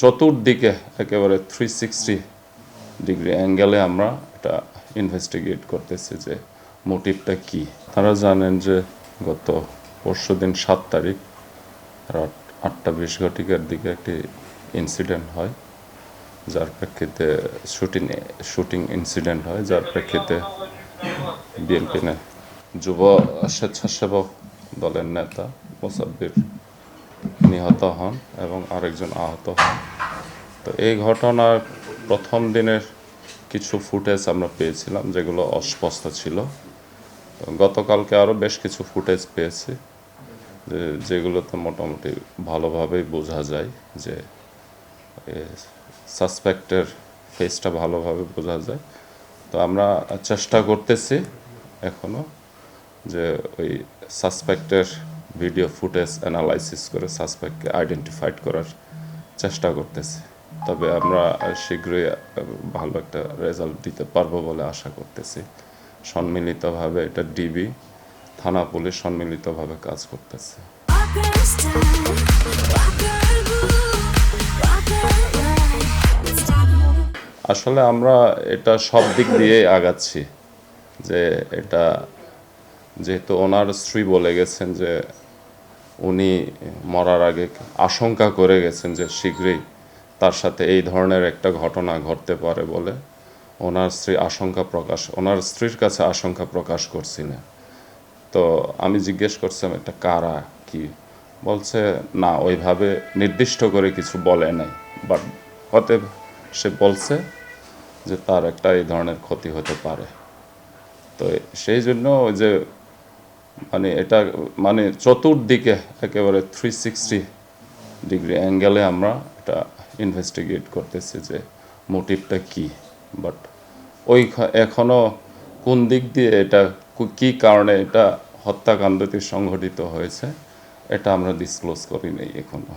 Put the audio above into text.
চতুর্দিকে একেবারে three sixty degree অ্যাঙ্গেলে আমরা এটা ইনভেস্টিগেট করতেছি যে মোটিভটা কি। তারা জানেন যে গত পরশু দিন সাত তারিখ রাত আটটা বিশ ঘটিকার দিকে একটি ইনসিডেন্ট হয়, যার প্রেক্ষিতে শুটিং শুটিং ইনসিডেন্ট হয়, যার প্রেক্ষিতে বিএনপি যুব স্বেচ্ছাসেবক দলের নেতা মোসাব্বির নিহত হন এবং আরেকজন আহত হন। তো এই ঘটনার প্রথম দিনের কিছু ফুটেজ আমরা পেয়েছিলাম, যেগুলো অস্পষ্ট ছিল। তো গতকালকে আরও বেশ কিছু ফুটেজ পেয়েছি যেগুলোতে মোটামুটি ভালোভাবেই বোঝা যায় যে সাসপেক্টের ফেসটা ভালোভাবে বোঝা যায়। তো আমরা চেষ্টা করতেছি এখনও যে ওই সাসপেক্টের ভিডিও ফুটেজ অ্যানালাইসিস করে সাসপেক্টকে আইডেন্টিফাইড করার চেষ্টা করতেছি তবে আমরা শীঘ্রই ভালো একটা রেজাল্ট দিতে পারব বলে আশা করতেছি সম্মিলিতভাবে এটা ডিবি থানা পুলিশ সম্মিলিতভাবে কাজ করতেছে. আসলে আমরা এটা সব দিক দিয়ে আগাচ্ছি, যে এটা যেহেতু ওনার স্ত্রী বলে গেছেন যে উনি মরার আগে আশঙ্কা করে গেছেন যে শীঘ্রই তার সাথে এই ধরনের একটা ঘটনা ঘটতে পারে বলে ওনার স্ত্রী আশঙ্কা প্রকাশ, ওনার স্ত্রীর কাছে আশঙ্কা প্রকাশ করছিলেন তো আমি জিজ্ঞেস করছিলাম, এটা কারা? কি? বলছে, না, ওইভাবে নির্দিষ্ট করে কিছু বলে নাই। বাট হতে সে বলছে যে তার একটা এই ধরনের ক্ষতি হতে পারে। তো সেই জন্য ওই যে মানে এটা মানে চতুর্দিকে একেবারে থ্রি সিক্সটি ডিগ্রি অ্যাঙ্গেলে আমরা এটা ইনভেস্টিগেট করতেছি যে মোটিভটা কি। বাট ওই এখনও কোন দিক দিয়ে এটা কি কারণে এটা হত্যাকাণ্ডটি সংঘটিত হয়েছে, এটা আমরা ডিসক্লোজ করি নাই এখনও।